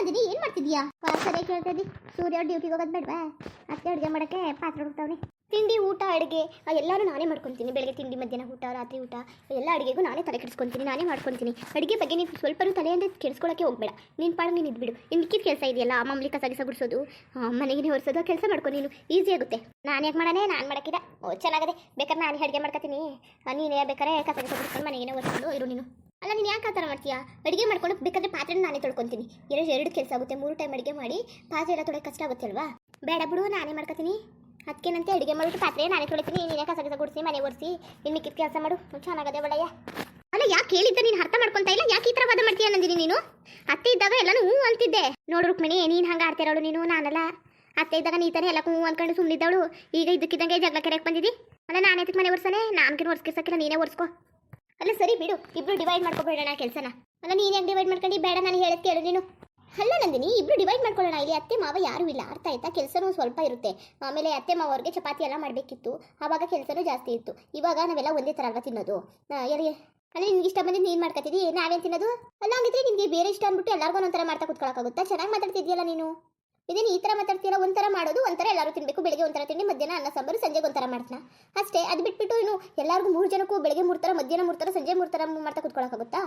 ನಂದಿನಿ ಏನ್ ಮಾಡ್ತಿದ್ಯಾ? ಸರಿಯಾಗಿ ಕೇಳ್ತಾ ಇದ್ದಿ. ಸೂರ್ಯ ಡ್ಯೂಟಿಗೆ ಹೋಗೋದು ಬೇಡವಾ? ಅತ್ತೆ ಅಡುಗೆ ಮಾಡೋಕ್ಕೆ ಪಾತ್ರೆ ಹುಡ್ತಾವ್ನಿ ತಿಂಡಿ ಊಟ, ಅಡುಗೆ ಎಲ್ಲರೂ ನಾನೇ ಮಾಡ್ಕೊತೀನಿ. ಬೆಳಗ್ಗೆ ತಿಂಡಿ, ಮಧ್ಯಾಹ್ನ ಊಟ, ರಾತ್ರಿ ಊಟ, ಎಲ್ಲ ಅಡುಗೆಗೂ ನಾನೇ ತಲೆ ಕೆಡಿಸ್ಕೊತೀನಿ, ನಾನೇ ಮಾಡ್ಕೊತೀನಿ. ಅಡುಗೆ ಬಗ್ಗೆ ನೀನು ಸ್ವಲ್ಪನೂ ತಲೆ ಅಂದರೆ ಕೆಡಿಸ್ಕೊಳ್ಳೋಕ್ಕೆ ಹೋಗಬೇಡ. ನೀನು ಪಾಡು ನೀನು ಇದ್ಬಿಡು ನಿನ್ನ ಮಿಕ್ಕಿದ ಕೆಲಸ ಇದೆಯಲ್ಲ ಮಾಮೂಲಿ ಕಸ ಗಿಸ ಗುಡಿಸೋದು ಮನೆಗೆ ಹೊರಿಸೋದು ಕೆಲಸ ಮಾಡ್ಕೊ ನೀನು. ಈಸಿ ಆಗುತ್ತೆ. ನಾನು ಯಾಕೆ ಮಾಡಾನೆ ನಾನು ಮಾಡೋಕ್ಕಿಲ್ಲ ಓ, ಚೆನ್ನಾಗದೆ. ಬೇಕಾದ್ರೆ ನಾನು ಅಡುಗೆ ಮಾಡ್ಕೊತೀನಿ. ನೀನೇ ಬೇಕಾದ್ರೆ ಕಸ ಗಿಸ ಗುಡಿಸ್ಕೊಂಡು ಮನೆಗೆ ಹೊರಿಸೋದು ಇರು ನೀನು. ಅಲ್ಲ, ನೀನು ಯಾಕೆ ಆ ಥರ ಮಾಡ್ತೀಯಾ? ಅಡುಗೆ ಮಾಡ್ಕೊಂಡು ಬೇಕಾದ್ರೆ ಪಾತ್ರೆ ನಾನೇ ತೊಳ್ಕೊತೀನಿ. ಎರಡು ಎರಡು ಕೆಲಸ ಆಗುತ್ತೆ. ಮೂರು ಟೈಮ್ ಅಡುಗೆ ಮಾಡಿ ಪಾತ್ರೆ ಎಲ್ಲ ತೊಳೆ ಕಷ್ಟ ಆಗುತ್ತೆ ಅಲ್ವಾ ಬೇಡ ಬಿಡು, ನಾನೇ ಮಾಡ್ಕೊತೀನಿ. ಅದಕ್ಕೇನಂತೆ, ಅಡುಗೆ ಮಾಡಿಬಿಟ್ಟು ಪಾತ್ರೆ ನಾನೇ ತೊಳಿತೀನಿ. ನೀನೇ ಕಸ ಕಸ ಗುಡಿಸಿ, ಮನೆ ಒರೆಸಿ ಇನ್ನು ಮಿಕ್ಕಿದ ಕೆಲಸ ಮಾಡು. ಚೆನ್ನಾಗದೆ ಒಳ್ಳೆಯ ಅಲ್ಲ, ಯಾಕೆ ಹೇಳಿದ್ದೆ ನೀನು ಅರ್ಥ ಮಾಡ್ಕೊಂತ ಇಲ್ಲ? ಯಾಕೆ ಈ ಥರ ವಾದ ಮಾಡ್ತೀಯ ನಂದಿನಿ ನೀನು? ಅತ್ತೆ ಇದ್ದಾಗ ಎಲ್ಲನೂ ಹ್ಞೂ ಅಂತಿದ್ದೆ. ನೋಡು ರುಕ್ಮಿಣಿ, ನೀನು ಹಂಗೆ ಆಡ್ತಿರೋಳು ನೀನು, ನಾನಲ್ಲ. ಅತ್ತೆ ಇದ್ದಾಗ ನೀ ತಾನೇ ಎಲ್ಲ ಹ್ಞೂ ಅಂದ್ಕೊಂಡು ಸುಮ್ಮನಿದ್ದವಳು ಈಗ ಇದಕ್ಕಿದ್ದಂಗೆ ಜಗಳ ಕೆರೆಗೆ ಬಂದಿದ್ದಿ ಅಲ್ಲ, ನಾನು ಎದಕ್ಕೆ ಮನೆ ಒರ್ಸನೆ? ನಾನ್ಕಿನ ಒರ್ಸ್ಕಿಸಕ್ಕಿಲ್ಲ ನೀನೇ ಒರ್ಸ್ಕೋ. ಅಲ್ಲ, ಸರಿ ಬಿಡು. ಇಬ್ರು ಡಿವೈಡ್ ಮಾಡ್ಕೊಬೇಡಣ ಕೆಲಸನ. ಅಲ್ಲ, ನೀನು ಹೆಂಗೆ ಡಿವೈಡ್ ಮಾಡ್ಕೊಂಡು? ಬೇಡ, ನಾನು ಹೇಳೋದು ಕೇಳು ನೀನು. ಅಲ್ಲ ನಂದಿನಿ, ಇಬ್ರು ಡಿವೈಡ್ ಮಾಡ್ಕೊಳ್ಳೋಣ. ಇಲ್ಲಿ ಅತ್ತೆ, ಮಾವ ಯಾರೂ ಇಲ್ಲ. ಅರ್ಥ ಆಯ್ತಾ? ಕೆಲಸನೂ ಸ್ವಲ್ಪ ಇರುತ್ತೆ. ಆಮೇಲೆ ಅತ್ತೆ, ಮಾವ ಅವ್ರಿಗೆ ಚಪಾತಿ ಎಲ್ಲ ಮಾಡಬೇಕಿತ್ತು. ಆವಾಗ ಕೆಲಸನೂ ಜಾಸ್ತಿ ಇತ್ತು. ಇವಾಗ ನಾವೆಲ್ಲ ಒಂದೇ ಥರ ಅಲ್ವಾ ತಿನ್ನೋದು? ಯಾರಿಗೆ? ಅಲ್ಲ, ನಿನ್ಗೆ ಇಷ್ಟ ಬಂದಿದ್ದು ನೀನು ಮಾಡ್ಕೊತಿದ್ದಿ ನಾವೇನು ತಿನ್ನೋದು? ಅಲ್ಲ, ಹಂಗಿದ್ರೆ ನಿಮಗೆ ಬೇರೆ ಇಷ್ಟ ಅಂದ್ಬಿಟ್ಟು ಎಲ್ಲರಿಗೂ ಒಂಥರ ಮಾಡ್ತಾ ಕುತ್ಕೊಳ್ಳೋಕ್ಕಾಗುತ್ತಾ ಚೆನ್ನಾಗಿ ಮಾತಾಡ್ತಿದ್ಯಲ್ಲ ನೀನು? ಇದೇನು, ಈ ಥರ ಮಾತಾಡ್ತೀರಾ ಒಂಥರ ಮಾಡೋದು, ಒಂಥರ ಎಲ್ಲರೂ ತಿನ್ನಬೇಕು ಬೆಳಗ್ಗೆ ಒಂಥರ ತಿಂಡಿ, ಮಧ್ಯಾಹ್ನ ಅನ್ನ, ಸಾಂಬಾರು, ಸಂಜೆಗೆ ಒಂಥರ ಮಾಡ್ತಾನ. ಅಷ್ಟೇ, ಅದು ಬಿಟ್ಬಿಟ್ಟು ಇನ್ನು ಎಲ್ಲರಿಗೂ ಮೂರು ಜನಕ್ಕೂ ಬೆಳಗ್ಗೆ ಮೂರು ಥರ, ಮಧ್ಯಾಹ್ನ ಮೂರು ಥರ, ಸಂಜೆ ಮೂರು ಥರ ಮಾಡ್ತಾ ಗೊತ್ತಾ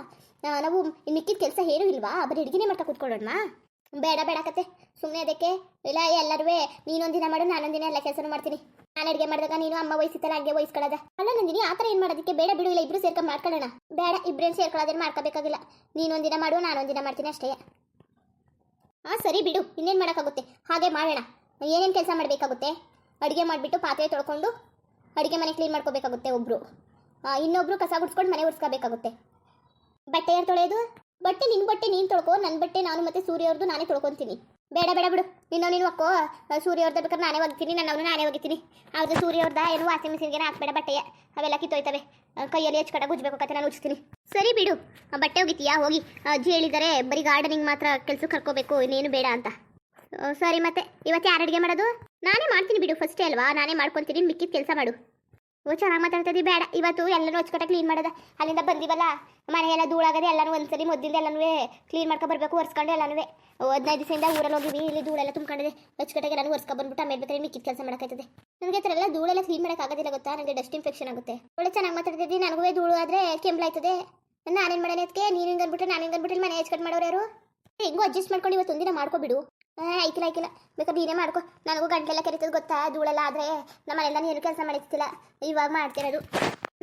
ನಾವು ಮಿಕ್ಕಿದ ಕೆಲಸ ಏನೂ ಇಲ್ವಾ? ಬರೀ ಅಡುಗೆನೇ ಮಾಡ್ತಾ ಕುತ್ಕೊಳ್ಳೋಣ. ಬೇಡ ಬೇಡ ಕತೆ ಸುಮ್ಮನೆ ಅದಕ್ಕೆ, ಇಲ್ಲ ಎಲ್ಲರೂ ನೀನೊಂದಿನ ಮಾಡು ನಾನೊಂದಿನ ಎಲ್ಲ ಕೆಲಸನೂ ಮಾಡ್ತೀನಿ. ನಾನು ಅಡುಗೆ ಮಾಡಿದಾಗ ನೀನು ಅಮ್ಮ ವಯಸ್ಸಿತ್ತಲ್ಲ, ಹಂಗೆ ವಹಿಸ್ಕೊಳ್ಳೋದ ಅಲ್ಲ ನಂದಿನಿ, ಆ ಥರ ಏನು ಮಾಡೋದಕ್ಕೆ? ಬೇಡ ಬಿಡು, ಇಲ್ಲ ಇಬ್ಬರು ಸೇರ್ಕೊಂಡು ಮಾಡ್ಕೊಳ್ಳೋಣ. ಬೇಡ ಇಬ್ಬರೇನು ಸೇರ್ಕೊಳ್ಳೋದೇನು ಮಾಡ್ಕೋಬೇಕಾಗಿಲ್ಲ. ನೀನೊಂದಿನ ಮಾಡು ನಾನೊಂದಿನ ಮಾಡ್ತೀನಿ ಅಷ್ಟೇ. ಹಾಂ ಸರಿ ಬಿಡು, ಇನ್ನೇನು ಮಾಡೋಕ್ಕಾಗುತ್ತೆ? ಹಾಗೆ ಮಾಡೋಣ. ಏನೇನು ಕೆಲಸ ಮಾಡಬೇಕಾಗುತ್ತೆ? ಅಡುಗೆ ಮಾಡಿಬಿಟ್ಟು ಪಾತ್ರೆ ತೊಳ್ಕೊಂಡು ಅಡುಗೆ ಮನೆ ಕ್ಲೀನ್ ಮಾಡ್ಕೋಬೇಕಾಗುತ್ತೆ ಒಬ್ಬರು ಇನ್ನೊಬ್ಬರು ಕಸ ಗುಡ್ಸ್ಕೊಂಡು ಮನೆ ಉಡ್ಸ್ಕೋಬೇಕಾಗುತ್ತೆ. ಬಟ್ಟೆ ಯಾರು ತೊಳೆಯೋದು? ಬಟ್ಟೆ ನಿನ್ನ ಬಟ್ಟೆ ನೀನು ತೊಳ್ಕೊ ನನ್ನ ಬಟ್ಟೆ ನಾನು ಮತ್ತೆ ಸೂರ್ಯ ಅವ್ರದ್ದು ನಾನೇ ತೊಳ್ಕೊತೀನಿ. ಬೇಡ ಬೇಡ ಬಿಡು. ನಿನ್ನ ನೀನು ಅಕ್ಕೋ ಸೂರ್ಯ ಅವ್ರದ್ದು ಬೇಕಾದ್ರೆ ನಾನೇ ಒಗಿತೀನಿ, ನನ್ನವನು ನಾನೇ ಒಗಿತೀನಿ. ಅವ್ರದ್ದು ಸೂರ್ಯ ಏನು ವಾಷಿಂಗ್ ಮಿಷಿನ್ಗೆ ಹಾಕ್ಬೇಡ, ಬಟ್ಟೆಯ. ಅವೆಲ್ಲ ಕಿತ್ತೋಯ್ತವೆ. ಕೈಯಲ್ಲಿ ಹೆಚ್ಚು ಕಡೆ ಉಜ್ಬೇಕು ಕತೆ ನಾನು ಉಜ್ತೀನಿ ಸರಿ ಬಿಡು. ಬಟ್ಟೆ ಹೋಗಿತೀಯಾ ಹೋಗಿ. ಅಜ್ಜಿ ಹೇಳಿದರೆ ಬರೀ ಗಾರ್ಡನಿಂಗ್ ಮಾತ್ರ ಕೆಲಸ ಕರ್ಕೋಬೇಕು, ಇನ್ನೇನು ಬೇಡ ಅಂತ. ಸರಿ ಮತ್ತೆ. ಇವತ್ತು ಯಾರು ಅಡುಗೆ ಮಾಡೋದು? ನಾನೇ ಮಾಡ್ತೀನಿ ಬಿಡು, ಫಸ್ಟೇ ಅಲ್ವಾ? ನಾನೇ ಮಾಡ್ಕೊತೀನಿ, ಮಿಕ್ಕಿದ ಕೆಲಸ ಮಾಡು. ಚೆನ್ನಾಗಿ ಮಾತಾಡ್ತದಿ, ಬೇಡ. ಇವತ್ತು ಎಲ್ಲರೂ ಅಚ್ಚುಕಟ್ಟಾಗಿ ಕ್ಲೀನ್ ಮಾಡೋದ. ಅಲ್ಲಿಂದ ಬಂದಿವಲ್ಲ ಮನೆ ಧೂಳಾಗದೆ ಎಲ್ಲರೂ ಒಂದ್ಸರಿ ಮೊದ್ಲಿಂದ ಎಲ್ಲನೂ ಕ್ಲೀನ್ ಮಾಡ್ಕೊ ಬರಬೇಕು, ಒರೆಸ್ಕೊಂಡು ಎಲ್ಲನೂ ಹದಿನೈದು ದಿವಸದಿಂದ ಊರಲ್ಲಿ ಹೋಗಿವಿ, ಇಲ್ಲಿ ಧೂಳೆಲ್ಲ ತುಂಬಿಕೊಂಡಿದೆ. ಅಚ್ಚುಕಟ್ಟಾಗಿ ಎಲ್ಲನೂ ಒರ್ಸ್ಕೊ ಬಂದ್ಬಿಟ್ಟು ಆಮೇಲೆ ಬೇಕಾದ್ರೆ ಮಿಕ್ಕಿದ ಕೆಲಸ ಮಾಡೋಕ್ಕಾಯ್ತದೆ. ನನಗೆ ಥರ ಎಲ್ಲ ಧೂಳೆಲ್ಲ ಕ್ಲೀನ್ ಮಾಡೋಕ್ಕಾಗೋದಿಲ್ಲ ಗೊತ್ತಾ? ನನಗೆ ಡಸ್ಟ್ ಇನ್ಫೆಕ್ಷನ್ ಆಗುತ್ತೆ. ಒಳ್ಳೆ ಚೆನ್ನಾಗಿ ಮಾತಾಡ್ತಿದ್ದಿ ನನಗೂ ಧೂಳು ಆದರೆ ಕೆಂಪ್ಲಾಯ್ತದೆ ನಾನೇನು ಮಾಡೋಣ ಅದಕ್ಕೆ ನೀನು ಹಿಂಗೆ ಅಂದ್ಬಿಟ್ಟು ನಾನು ಹಿಂಗೆ ಅಂದ್ಬಿಟ್ಟು ಮನೆ ಹೆಚ್ಕೊಂಡು ಮಾಡೋರು ಯಾರು? ಹೆಂಗೋ ಅಡ್ಜಸ್ಟ್ ಮಾಡ್ಕೊಂಡು ಇವತ್ತು ಒಂದಿನ ಮಾಡ್ಕೊಬಿಡು. ಆಯ್ಕಿಲ್ಲ ಆಯ್ಕಿಲ್ಲ ಬೇಕಾದ್ರೆ ನೀನೇ ಮಾಡ್ಕೊ. ನನಗೂ ಗಂಟೆಲ್ಲ ಕೆರಿತದೆ ಗೊತ್ತಾ? ಧೂಳೆಲ್ಲ ಆದರೆ ನಮ್ಮ ಮನೆಯಲ್ಲ ನೀನು ಕೆಲಸ ಮಾಡಿಸ್ತಿಲ್ಲ. ಇವಾಗ ಮಾಡ್ತಿರೋದು.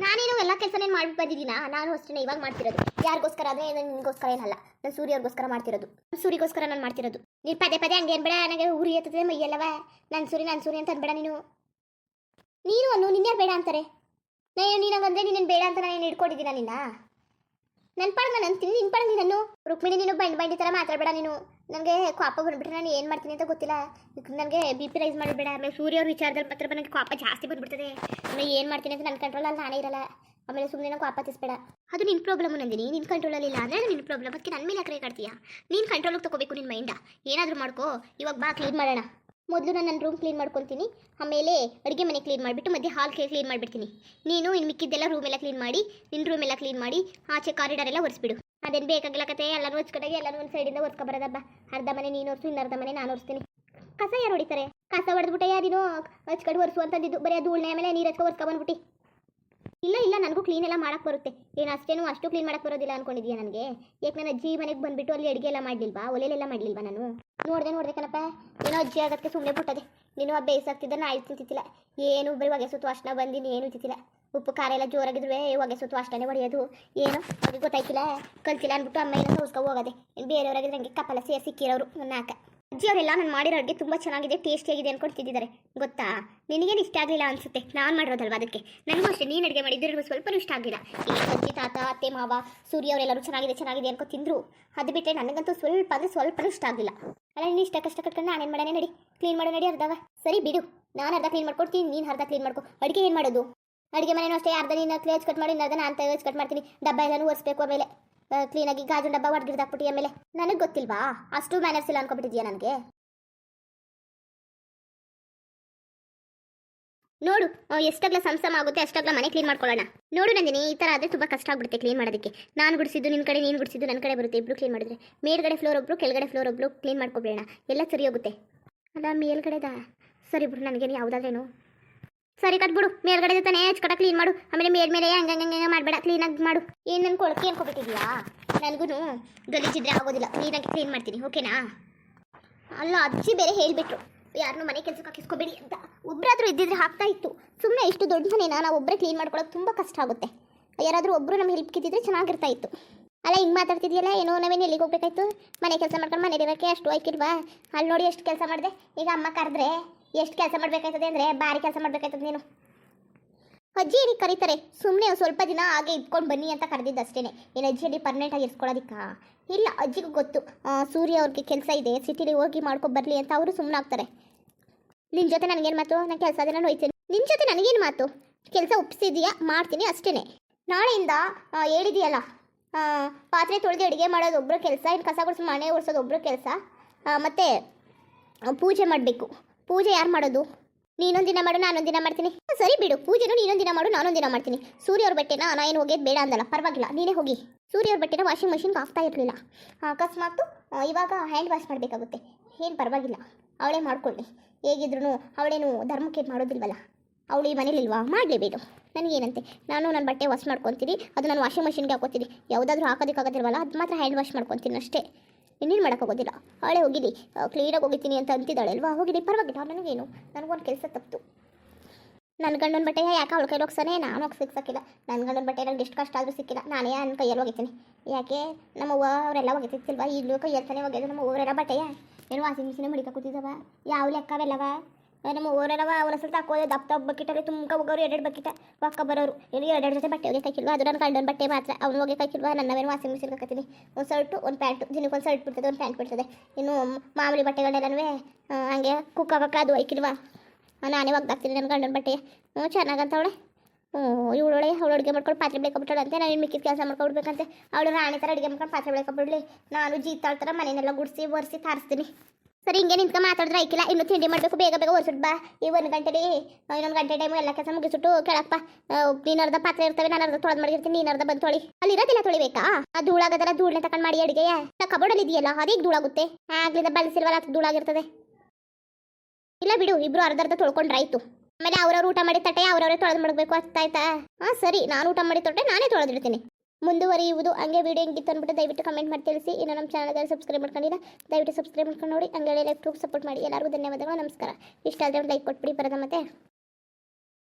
ನಾನೇನು ಎಲ್ಲ ಕೆಲಸನೇನು ಮಾಡಿ ಬಂದಿದ್ದೀನ? ನಾನು ಅಷ್ಟೇ ಇವಾಗ ಮಾಡ್ತಿರೋದು. ಯಾರಿಗೋಸ್ಕರ ಆದರೆ ನಿನಗೋಸ್ಕರ ಏನಲ್ಲ. ನಾನು ಸೂರ್ಯವ್ರಿಗೋಸ್ಕರ ಮಾಡ್ತಿರೋದು. ಸೂರ್ಯಗೋಸ್ಕರ ನಾನು ಮಾಡ್ತಿರೋದು. ನೀನು ಪದೇ ಪದೇ ಹಂಗೆ ಅನ್ಬೇಡ ನನಗೆ ಊರಿ ಎತ್ತದೆ ಮೈಯಲ್ಲವ. ನನ್ನ ಸೂರಿ ನನ್ನ ಸೂರಿ ಅಂತ ಅನ್ಬೇಡ ನೀನು. ನೀನು ಅನ್ನು ನಿನ್ನೇ ಬೇಡ ಅಂತಾರೆ? ನಾನು ನೀನು ಹಂಗಂದ್ರೆ ನೀನು ಬೇಡ ಅಂತ ನಾನು ಹಿಡ್ಕೊಂಡಿದ್ದೀನ ನಿನ್ನ? ನನ್ನ ಪಡ ನಾನು ಅಂತೀನಿ ನಿನ್ನ ಪಡ ನೀನು ರುಕ್ಮಿಣಿ, ನೀನು ಬಂಡ್ ಬಂಡಿ ಥರ ಮಾತಾಡಬೇಡ ನೀನು. ನನಗೆ ಕೋಪ ಬಂದುಬಿಟ್ರೆ ನಾನು ಏನು ಮಾಡ್ತೀನಿ ಅಂತ ಗೊತ್ತಿಲ್ಲ. ನನಗೆ ಬಿ ಪಿ ರೈಸ್ ಮಾಡಬೇಡ ಆಮೇಲೆ ಸೂರ್ಯ ಅವ್ರ ವಿಚಾರದಲ್ಲಿ ಮಾತ್ರ ನನಗೆ ಕೋಪ ಜಾಸ್ತಿ ಬಂದುಬಿಡ್ತದೆ. ನಾನು ಏನು ಮಾಡ್ತೀನಿ ಅಂತ ನನ್ನ ಕಂಟ್ರೋಲಲ್ಲಿ ನಾನೇ ಇರಲ್ಲ. ಆಮೇಲೆ ಸುಮ್ಮನೆ ನಂಗೆ ಕೋಪ ತಿಸ್ಬೇಡ ಅದು ನಿನ್ನ ಪ್ರಾಬ್ಲಮ್ ನಂದಿನಿ. ನಿನ್ನ ಕಂಟ್ರೋಲಲ್ಲಿ ಇಲ್ಲ ಅಂದರೆ ನಿನ್ನ ಪ್ರಾಬ್ಲಮ್ ಅದಕ್ಕೆ ನನ್ನ ಮೇಲೆ ಕರೆ ಕಾಡ್ತೀಯಾ ನೀನು ಕಂಟ್ರೋಲಿಗೆ ತಗೋಬೇಕು ನಿನ್ನ ಮೈಂಡ ಏನಾದರೂ ಮಾಡ್ಕೋ. ಇವಾಗ ಬಾ ಕ್ಲೀನ್ ಮಾಡೋಣ. ಮೊದಲು ನಾನು ನನ್ನ ರೂಮ್ ಕ್ಲೀನ್ ಮಾಡ್ಕೊತೀನಿ. ಆಮೇಲೆ ಅಡುಗೆ ಮನೆ ಕ್ಲೀನ್ ಮಾಡಿಬಿಟ್ಟು ಮಧ್ಯೆ ಹಾಲ್ ಕ್ಲೀನ್ ಮಾಡಿಬಿಡ್ತೀನಿ. ನೀನು ಇನ್ನು ಮಿಕ್ಕಿದ್ದೆಲ್ಲ ರೂಮೆಲ್ಲ ಕ್ಲೀನ್ ಮಾಡಿ ನಿನ್ನ ರೂಮೆಲ್ಲ ಕ್ಲೀನ್ ಮಾಡಿ, ಆಚೆ ಕಾರಿಡಾರೆಲ್ಲ ಒರೆಸ್ಬಿಡು. ಅದೇನು ಬೇಕಾಗಿಲ್ಲ ಕತೆ ಎಲ್ಲರೂ ಹೊಚ್ಕೊಂಡಾಗ ಎಲ್ಲರೂ ಒಂದು ಸೈಡಿಂದ ಬರೋದಬ್ಬ. ಅರ್ಧ ಮನೆ ನೀನು ಒರ್ಸು, ಇನ್ನರ್ಧ ಮನೆ ನಾನು ಒರೆಸ್ತೀನಿ. ಕಸ ಯಾರು ಹೊಡಿತಾರೆ? ಕಸ ಹೊಡೆದ್ಬಿಟ್ಟೆ ಯಾರಿನೋ ಹಚ್ಕಡೆ ಒರೆಸು ಅಂತಂದಿದ್ದು. ಬರೀ ಅದು ಉಳ್ಳೆ ಮೇಲೆ ನೀರು ಹಚ್ಕೊ ಒರೆಸ್ಕೊ ಬಂದ್ಬಿಟ್ಟು. ಇಲ್ಲ ಇಲ್ಲ, ನನಗೂ ಕ್ಲೀನ್ ಎಲ್ಲ ಮಾಡಕ್ಕೆ ಬರುತ್ತೆ. ಏನು ಅಷ್ಟೇನು ಅಷ್ಟು ಕ್ಲೀನ್ ಮಾಡಕ್ಕೆ ಬರೋದಿಲ್ಲ ಅನ್ಕೊಂಡಿದ್ಯಾ ನನಗೆ? ಯಾಕೆ ನನ್ನ ಅಜ್ಜಿ ಮನೆಗೆ ಬಂದ್ಬಿಟ್ಟು ಅಲ್ಲಿ ಅಡುಗೆ ಎಲ್ಲ ಮಾಡಲಿಲ್ವಾ? ಒಲೆಲೆಲ್ಲ ಮಾಡಲಿಲ್ವಾ ನಾನು? ನೋಡಿದೆ ನೋಡಿದೆ ಕಣಪ್ಪ. ಏನೋ ಅಜ್ಜಿ ಆಗೋದಕ್ಕೆ ಸುಮ್ಮನೆ ಬಿಟ್ಟದೆ ನೀನು ಬೇಯಿಸಾಗ್ತಿದ್ದ ನಾ ಆಯ್ತು ತಿಂತಿಲ್ಲ ಏನು ಬರೀ ಹೊಗೆ ಸುತ್ತು ಅಷ್ಟನ್ನ ಬಂದಿನಿ, ಏನು ತಿಂತಿಲ್ಲ ಉಪ್ಪು ಖಾರ ಎಲ್ಲ ಜೋರಾಗಿದ್ರೆ ಹೊಗೆ ಸುತ್ತು ಅಷ್ಟೇ ಹೊಡೆಯೋದು. ಏನು? ಅವ್ರಿಗೆ ಗೊತ್ತಾಯ್ತಿಲ್ಲ. ಕಲ್ತಿಲ್ಲ ಅಂದ್ಬಿಟ್ಟು ಅಮ್ಮ ಏನೋ ಸೋಸ್ಕೊ ಹೋಗೋದೆ. ಬೇರೆಯವರಾಗಿದ್ರೆ ನನಗೆ ಕಪ್ಪಲ ಸೇರಿ ಸಿಕ್ಕಿರೋರು ನಾಕ ಅಜ್ಜಿ ಅವರೆಲ್ಲ ನಾನು ಮಾಡಿರೋ ಅಡುಗೆ ತುಂಬ ಚೆನ್ನಾಗಿದೆ ಟೇಸ್ಟಿಯಾಗಿದೆ ಅನ್ಕೊಂಡು ತಿಂದಿದ್ದಾರೆ. ಗೊತ್ತಾ? ನಿನಗೇನು ಇಷ್ಟ ಆಗಲಿಲ್ಲ ಅನ್ಸುತ್ತೆ? ನಾನು ಮಾಡಿರೋದಲ್ವ ಅದಕ್ಕೆ? ನನಗೂ ಅಷ್ಟೇ. ನೀನು ಅಡುಗೆ ಮಾಡಿದ್ರೆ ಸ್ವಲ್ಪ ಇಷ್ಟ ಆಗಿಲ್ಲ ಈ ಅಜ್ಜಿ, ತಾತ, ಅತ್ತೆ, ಮಾವ, ಸೂರ್ಯ ಅವರೆಲ್ಲರೂ ಚೆನ್ನಾಗಿದೆ ಚೆನ್ನಾಗಿದೆ ಅನ್ಕೊ ತಿಂದ್ರು. ಅದು ಬಿಟ್ಟರೆ ನನಗಂತೂ ಸ್ವಲ್ಪ ಅಂದರೆ ಸ್ವಲ್ಪನೂ ಇಷ್ಟ ಆಗಿಲ್ಲ ಅಲ್ಲ, ನೀನು ಇಷ್ಟ, ಕಷ್ಟ ಕಟ್ಕೊಂಡು ನಾನೇನು ಮಾಡೋಣ ನಡಿ? ಕ್ಲೀನ್ ಮಾಡೋ ನಡಿ, ಅರ್ಧವ. ಸರಿ, ಬಿಡು. ನಾನು ಅರ್ಧ ಕ್ಲೀನ್ ಮಾಡ್ಕೊಡ್ತೀನಿ, ನೀನು ಅರ್ಧ ಕ್ಲೀನ್ ಮಾಡ್ಕೊ. ಅಡುಗೆ ಏನು ಮಾಡೋದು? ಅಡುಗೆ ಮನೆಯೂ ಅಷ್ಟೇ, ಅರ್ಧ ನೀನು ಕ್ಲೇಜ್ ಕಟ್ ಮಾಡಿ ಅರ್ಧ ನಾನು ತೇಜ್ ಕಟ್ ಮಾಡ್ತೀನಿ. ಡಬ್ಬ ಎಲ್ಲಾನು ಒರೆಸ್ಬೇಕು ಆಮೇಲೆ. ಕ್ಲೀನಾಗಿ ಗಾಜು ಡಬ್ಬ ಹೊಡ್ಗಿಡ್ದಾಕ್ಬಿಟ್ಟು ಆಮೇಲೆ. ನನಗೆ ಗೊತ್ತಿಲ್ವಾ? ಅಷ್ಟು ಮ್ಯಾನರ್ಸ್ ಇಲ್ಲ ಅನ್ಕೊಬಿಟ್ಟಿದ್ಯಾ ನನಗೆ? ನೋಡು ಎಷ್ಟಾಗ್ಲ ಸಂಸಮ ಆಗುತ್ತೆ ಅಷ್ಟಾಗ್ಲ ಮನೆ ಕ್ಲೀನ್ ಮಾಡ್ಕೊಳ್ಳೋಣ. ನೋಡು ನಂದಿನಿ, ಈ ಥರ ಆದರೆ ತುಂಬ ಕಷ್ಟ ಆಗ್ಬಿಡುತ್ತೆ ಕ್ಲೀನ್ ಮಾಡೋದಕ್ಕೆ. ನಾನು ಗುಡಿಸಿದ್ದು ನಿನ್ನ ಕಡೆ ನೀನು ಗುಡಿಸಿದ್ದು ನನ್ನ ಕಡೆ ಬರುತ್ತೆ ಇಬ್ಬರು ಕ್ಲೀನ್ ಮಾಡಿದ್ರೆ. ಮೇಲ್ಗಡೆ ಫ್ಲೋರ್ ಒಬ್ರು, ಕೆಳಗಡೆ ಫ್ಲೋರ್ ಒಬ್ರು ಕ್ಲೀನ್ ಮಾಡ್ಕೊಬೇಡ ಎಲ್ಲ ಸರಿ ಹೋಗುತ್ತೆ. ಅಲ್ಲ, ಮೇಲ್ಗಡೆದ? ಸರಿ ಇಬ್ರು ನನಗೇನು ಯಾವುದಾದ್ರೇನು. ಸರಿ ಕಟ್ಬಿಡು ಮೇಲ್ಗಡೆ ತಾನೇ ಕಟ ಕ್ಲೀನ್ ಮಾಡು. ಆಮೇಲೆ ಮೇಲ್ ಮೇಲೆ ಹಂಗ ಹಂಗ, ಹಂಗೆ ಮಾಡಬೇಡ. ಕ್ಲೀನಾಗಿ ಮಾಡು. ಏನು ನನ್ನ ಕೊಳಕೆ ಅನ್ಕೊಬಿಟ್ಟಿದ್ಯಾ ನನಗೂ ಗಲೀಜಿದ್ರೆ ಆಗೋದಿಲ್ಲ. ಕ್ಲೀನಾಗಿ ಕ್ಲೀನ್ ಮಾಡ್ತೀನಿ ಓಕೆನಾ ಅಲ್ಲ, ಅಜ್ಜಿ ಬೇರೆ ಹೇಳ್ಬಿಟ್ರು. ಯಾರನ್ನೂ ಮನೆ ಕೆಲಸಕ್ಕೆ ಹಾಕಿಸ್ಕೋಬೇಡಿ ಅಂತ. ಒಬ್ಬರಾದ್ರೂ ಇದ್ದಿದ್ರೆ ಹಾಕ್ತಾ ಇತ್ತು. ಸುಮ್ಮನೆ ಇಷ್ಟು ದೊಡ್ಡ ಮನೇನ? ನಾವು ಒಬ್ಬರೇ ಕ್ಲೀನ್ ಮಾಡ್ಕೊಳ್ಳೋಕೆ ತುಂಬ ಕಷ್ಟ ಆಗುತ್ತೆ. ಯಾರಾದರೂ ಒಬ್ಬರು ನಮ್ಮ ಹೆಲ್ಪ್ ಕಿತ್ತಿದ್ರೆ ಚೆನ್ನಾಗಿರ್ತಾ ಇತ್ತು. ಅಲ್ಲ, ಹಿಂಗೆ ಮಾತಾಡ್ತಿದ್ಯಲ್ಲ? ಏನೋ ನಾವೇನು ಎಲ್ಲಿಗೆ ಹೋಗ್ಬೇಕಾಯ್ತು? ಮನೆ ಕೆಲಸ ಮಾಡ್ಕೊಂಡು ಮನೆ ಇರೋಕ್ಕೆ ಅಷ್ಟು ಆಯ್ಕಿಲ್ವಾ ಅಲ್ಲಿ ನೋಡಿ ಎಷ್ಟು ಕೆಲಸ ಮಾಡಿದೆ. ಈಗ ಅಮ್ಮ ಕರೆದ್ರೆ ಎಷ್ಟು ಕೆಲಸ ಮಾಡಬೇಕಾಯ್ತದೆ ಅಂದರೆ ಭಾರಿ ಕೆಲಸ ಮಾಡಬೇಕಾಯ್ತದೆ ನೀನು. ಅಜ್ಜಿ ಏನಿ ಕರೀತಾರೆ? ಸುಮ್ಮನೆ ಸ್ವಲ್ಪ ದಿನ ಹಾಗೆ ಇಟ್ಕೊಂಡು ಬನ್ನಿ ಅಂತ ಕರೆದಿದ್ದು ಅಷ್ಟೇ ಏನು ಅಜ್ಜಿಯಲ್ಲಿ ಪರ್ಮನೆಂಟಾಗಿ ಇರ್ಸ್ಕೊಳ್ಳೋದಿಕ್ಕ ಇಲ್ಲ, ಅಜ್ಜಿಗೂ ಗೊತ್ತು. ಸೂರ್ಯ ಅವ್ರಿಗೆ ಕೆಲಸ ಇದೆ, ಸಿಟಿಲಿ ಹೋಗಿ ಮಾಡ್ಕೊಂಡು ಬರಲಿ ಅಂತ ಅವರು ಸುಮ್ಮನೆ ಆಗ್ತಾರೆ. ನಿನ್ನ ಜೊತೆ ನನಗೇನು ಮಾತು? ನಾನು ಕೆಲಸ ದಿನ ಹೋಯ್ತೀನಿ ನಿನ್ನ ಜೊತೆ ನನಗೇನು ಮಾತು? ಕೆಲಸ ಒಪ್ಪಿಸಿದೀಯಾ ಮಾಡ್ತೀನಿ ಅಷ್ಟೇ ನಾಳೆಯಿಂದ ಹೇಳಿದೆಯಲ್ಲ ಪಾತ್ರೆ ತೊಳೆದು ಅಡುಗೆ ಮಾಡೋದು ಒಬ್ಬರು ಕೆಲಸ ಇನ್ನು ಕಸ ಗುಡಿಸಿ, ಮನೆ ಓಡಿಸೋದು ಒಬ್ಬರು ಕೆಲಸ ಮತ್ತು ಪೂಜೆ ಮಾಡಬೇಕು. ಪೂಜೆ ಯಾರು ಮಾಡೋದು? ನೀನೊಂದಿನ ದಿನ ಮಾಡು ನಾನೊಂದಿನ ದಿನ ಮಾಡ್ತೀನಿ. ಸರಿ ಬಿಡು. ಪೂಜೆನು ನೀನೊಂದಿನ ದಿನ ಮಾಡು ನಾನೊಂದಿನ ದಿನ ಮಾಡ್ತೀನಿ. ಸೂರ್ಯ ಅವ್ರ ಬಟ್ಟೆನ ನಾ ಏನು ಹೋಗೋದು ಬೇಡ ಅಂದಲ್ಲ, ಪರವಾಗಿಲ್ಲ, ನೀನೇ ಹೋಗಿ. ಸೂರ್ಯ ಅವ್ರ ಬಟ್ಟೆನ ವಾಷಿಂಗ್ ಮಷಿನ್ಗೆ ಹಾಕ್ತಾ ಇರಲಿಲ್ಲ. ಅಕಸ್ಮಾತು ಇವಾಗ ಹ್ಯಾಂಡ್ ವಾಶ್ ಮಾಡಬೇಕಾಗುತ್ತೆ. ಏನು ಪರವಾಗಿಲ್ಲ, ಅವಳೇ ಮಾಡ್ಕೊಳ್ಳಿ. ಹೇಗಿದ್ರು ಅವಳೇನು ಧರ್ಮಕ್ಕೆ ಮಾಡೋದಿಲ್ವಲ್ಲ, ಅವಳು ಈ ಮನೇಲಿಲ್ವಾ ಮಾಡಲೇಬೇಕು. ನನಗೇನಂತೆ ನಾನು ನನ್ನ ಬಟ್ಟೆ ವಾಶ್ ಮಾಡ್ಕೊತೀನಿ, ಅದು ನಾನು ವಾಷಿಂಗ್ ಮಷಿನ್ಗೆ ಹಾಕೋತೀನಿ. ಯಾವುದಾದ್ರೂ ಹಾಕೋದಕ್ಕಾಗೋದಿಲ್ವಲ್ಲ, ಅದು ಮಾತ್ರ ಹ್ಯಾಂಡ್ ವಾಶ್ ಮಾಡ್ಕೊತೀನಿ ಅಷ್ಟೇ. ಇನ್ನೇನು ಮಾಡೋಕ್ಕಾಗೋದಿಲ್ಲ ಅವಳೇ ಹೋಗಿದ್ದಿ ಕ್ಲೀನಾಗಿ ಹೋಗಿತೀನಿ ಅಂತ ಅಂತಿದ್ದಾಳೆ ಅಲ್ವಾ ಹೋಗಿಲಿ ಪರವಾಗಿಲ್ಲ ನನಗೇನು? ನನಗೊಂದು ಕೆಲಸ ತಪ್ಪಿತು. ನನ್ನ ಗಂಡನ ಬಟ್ಟೆ ಯಾಕೆ ಅವಳ ಕೈಲಿ ಹೋಗ್ಸಾನೆ? ನಾನು ಹೋಗಿ ಸಿಕ್ಸಕ್ಕಿಲ್ಲ ನನ್ನ ಗಂಡನ ಬಟ್ಟೆ ನನಗೆ ಎಷ್ಟು ಕಷ್ಟ ಆದರೂ ಸಿಕ್ಕಿಲ್ಲ. ನಾನೇ ನನ್ನ ಕೈಯಲ್ಲಿ ಹೋಗಿದ್ದೀನಿ ಯಾಕೆ? ನಮ್ಮ ಅವ್ವ ಅವರೆಲ್ಲ ಒಗಿತಿತ್ತಿಲ್ವಾ ಈಗಲೂ ಕೈಯಲ್ಲಿ ತಾನೇ ಹೋಗಿದ್ದು ನಮ್ಮ ಊರೆಲ್ಲ ಬಟ್ಟೆಯ? ಏನು ವಾಷಿಂಗ್ ಮಿಷಿನೇ ಮಡಿಕ ಕೂತಿದ್ದವ? ಯಾವ ಲೆಕ್ಕವೆಲ್ಲವ? ನಮ್ಮ ಊರನವ ಅವನ ಸ್ವಲ್ಪ ತಕೋದೆ ದಪ್ಪ ದಪ್ಪ ಬಕೆಟಲ್ಲಿ ತುಂಬ ಹೋಗೋರು, ಎರಡೆರಡು ಬಕೆಟ ಪಕ್ಕ ಬರೋರು. ಇಲ್ಲಿ ಎರಡೆರಡು ಜೊತೆ ಬಟ್ಟೆ ಒಗೆಕಾಕಿಲ್ವಾ ಅದು ನನ್ನ ಕಂಡನ್ ಬಟ್ಟೆ ಮಾತ್ರ. ಅವ್ನು ಹೋಗಿ ಕಾಯ್ಕಿಲ್ವ ನನ್ನವೇನು ವಾಷಿಂಗ್ ಮಿಷಿನ್ ಹಾಕತ್ತೀನಿ. ಒಂದು ಶರ್ಟು, ಒಂದು ಪ್ಯಾಂಟು. ದಿನಕ್ಕೆ ಒಂದು ಶರ್ಟ್ ಬಿಡ್ತದೆ, ಒಂದು ಪ್ಯಾಂಟ್ ಬಿಡ್ತದೆ. ಇನ್ನು ಮಾಮೂಲಿ ಬಟ್ಟೆಗಳನ್ನೇ ಹಂಗೆ ಕುಕ್ಕ ಅದು ಐಕಿಲ್ವ ನಾನೇ ಒಗ್ದಾಕ್ತೀನಿ ನನ್ನ ಗಂಡನ ಬಟ್ಟೆ. ಹ್ಞೂ ಚೆನ್ನಾಗಂತವಳೆ ಹ್ಞೂ ಇವಳೊಳೆ ಅವಳು ಅಡುಗೆ ಮಾಡ್ಕೊಂಡು ಪಾತ್ರೆ ಬೇಕಬಿಟ್ಟಾಳಂತೆ ನಾನು ಮಿಕ್ಕಿದ ಕೆಲಸ ಮಾಡ್ಕೊಬಿಡ್ಬೇಕಂತೆ. ಅವಳು ರಾಣಿ ಥರ ಅಡುಗೆ ಮಾಡ್ಕೊಂಡು ಪಾತ್ರೆ ಬೇಕಬಿಡ್ಲಿ ನಾನು ಜೀತಾಳ ಥರ ಮನೆಯನ್ನೆಲ್ಲ ಗುಡಿಸಿ ಒರೆಸಿ ತಾರಿಸ್ತೀನಿ. ಸರಿ, ಹಿಂಗೆ ನಿಂತ್ಕ, ಮಾತಾಡಿದ್ರೆ ಐಕಿಲ್ಲ ಇನ್ನು ತಿಂಡಿ ಮಾಡಬೇಕು, ಬೇಗ ಬೇಗ ಒರೆಸಿಟ್ಟು ಬಾ. ಈ ಒಂದು ಗಂಟೆಲಿ ಇನ್ನೊಂದು ಗಂಟೆ ಟೈಮು ಎಲ್ಲ ಕೆಲಸ ಮುಗಿಸಿಟ್ಟು ಕೆಳಪ್ಪ ನೀನು ಅರ್ಧ ಪಾತ್ರೆ ಇರ್ತವೆ, ನಾನು ಅರ್ಧ ತೊಳೆದು ಮಾಡಿರ್ತೀನಿ ನೀನು ಅರ್ಧ ಬಂದು ತೊಳಿ. ಅಲ್ಲಿ ಇರೋದಿಲ್ಲ ತೊಳಿಬೇಕಾ? ಆ, ಧೂಳಾಗದಲ್ಲ ಧೂಳನ್ನ ತಗೊಂಡು ಮಾಡಿ ಅಡುಗೆಯ. ಕಬೋರ್ಡಲ್ಲಿ ಇದೆಯಲ್ಲ ಅದೀಗ ಧೂಳಾಗುತ್ತೆ? ಆಗ್ಲಿಂದ ಬಳಸಿಲ್ವಲ್ಲ ಅದು ಧೂಳಾಗಿರ್ತದೆ. ಇಲ್ಲ ಬಿಡು, ಇಬ್ರು ಅರ್ಧ ಅರ್ಧ ತೊಳ್ಕೊಂಡ್ರಾಯ್ತು ಆಮೇಲೆ ಅವ್ರವ್ರು ಊಟ ಮಾಡಿ ತಟ್ಟೆ ಅವ್ರವ್ರೇ ತೊಳೆದು ಮಾಡಬೇಕು ಅರ್ಥ ಆಯ್ತಾ? ಹಾಂ ಸರಿ, ನಾನು ಊಟ ಮಾಡಿ ತೊಟ್ಟೆ ನಾನೇ ತೊಳೆದಿಡ್ತೀನಿ. ಮುಂದುವರಿಯುವುದು ಹಂಗೆ ವಿಡಿಯೋ ಹೆಂಗಿತ್ತು ಅಂದ್ಬಿಟ್ಟು ದಯವಿಟ್ಟು ಕಮೆಂಟ್ ಮಾಡಿ ತಿಳಿಸಿ. ಇನ್ನು ನಮ್ಮ ಚಾನಲ್ಗೆ ಸಬ್ಸ್ಕ್ರೈಬ್ ಮಾಡ್ಕೊಂಡಿಲ್ಲ ದಯವಿಟ್ಟು ಸಬ್ಸ್ಕ್ರೈಬ್ ಮಾಡ್ಕೊಂಡು ನೋಡಿ. ಹಂಗೆ ಲೈಕ್ ಸಪೋರ್ಟ್ ಮಾಡಿ. ಎಲ್ಲರಿಗೂ ಧನ್ಯವಾದಗಳು. ನಮಸ್ಕಾರ. ಇಷ್ಟ ಆದರೆ ಒಂದು ಲೈಕ್ ಕೊಟ್ಬಿಡಿ. ಬರೋದ ಮತ್ತೆ